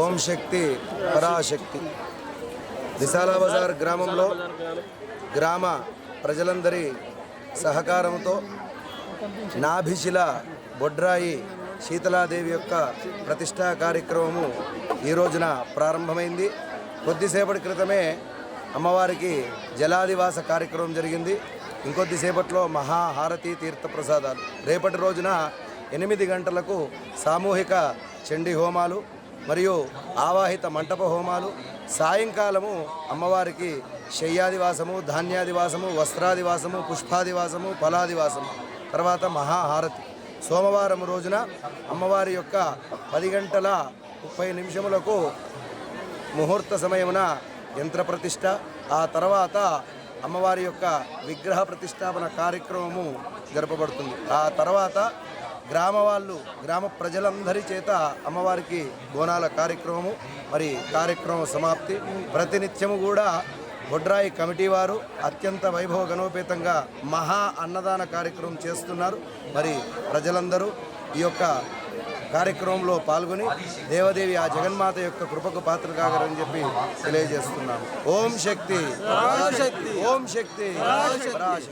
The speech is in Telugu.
ఓం శక్తి పరాశక్తి. విశాల బజార్ గ్రామంలో గ్రామ ప్రజలందరి సహకారంతో నాభిశిల బొడ్రాయి శీతలాదేవి యొక్క ప్రతిష్టా కార్యక్రమము ఈ రోజున ప్రారంభమైంది. కొద్దిసేపటి క్రితమే అమ్మవారికి జలాదివాస కార్యక్రమం జరిగింది. ఇంకొద్దిసేపట్లో మహాహారతి తీర్థప్రసాదాలు. రేపటి రోజున ఎనిమిది గంటలకు సామూహిక చండీ హోమాలు మరియు ఆవాహిత మంటప హోమాలు. సాయంకాలము అమ్మవారికి శయ్యాదివాసము ధాన్యాదివాసము వస్త్రాదివాసము పుష్పాదివాసము ఫలాదివాసము. తర్వాత మహాహారతి. సోమవారం రోజున అమ్మవారి యొక్క పది గంటల ముప్పై నిమిషములకు ముహూర్త సమయమున యంత్ర ప్రతిష్ట ఆ తర్వాత అమ్మవారి యొక్క విగ్రహ ప్రతిష్టాపన కార్యక్రమము జరపబడుతుంది. ఆ తర్వాత గ్రామ వాళ్ళు గ్రామ ప్రజలందరి చేత అమ్మవారికి బోనాల కార్యక్రమము మరి కార్యక్రమం సమాప్తి. ప్రతినిత్యము కూడా బొడ్రాయి కమిటీ వారు అత్యంత వైభవ గణోపేతంగా మహా అన్నదాన కార్యక్రమం చేస్తున్నారు. మరి ప్రజలందరూ ఈ యొక్క కార్యక్రమంలో పాల్గొని దేవదేవి ఆ జగన్మాత యొక్క కృపకు పాత్ర కాగరని చెప్పి తెలియజేస్తున్నాము. ఓం శక్తి. ఓం శక్తి. పరాశక్తి.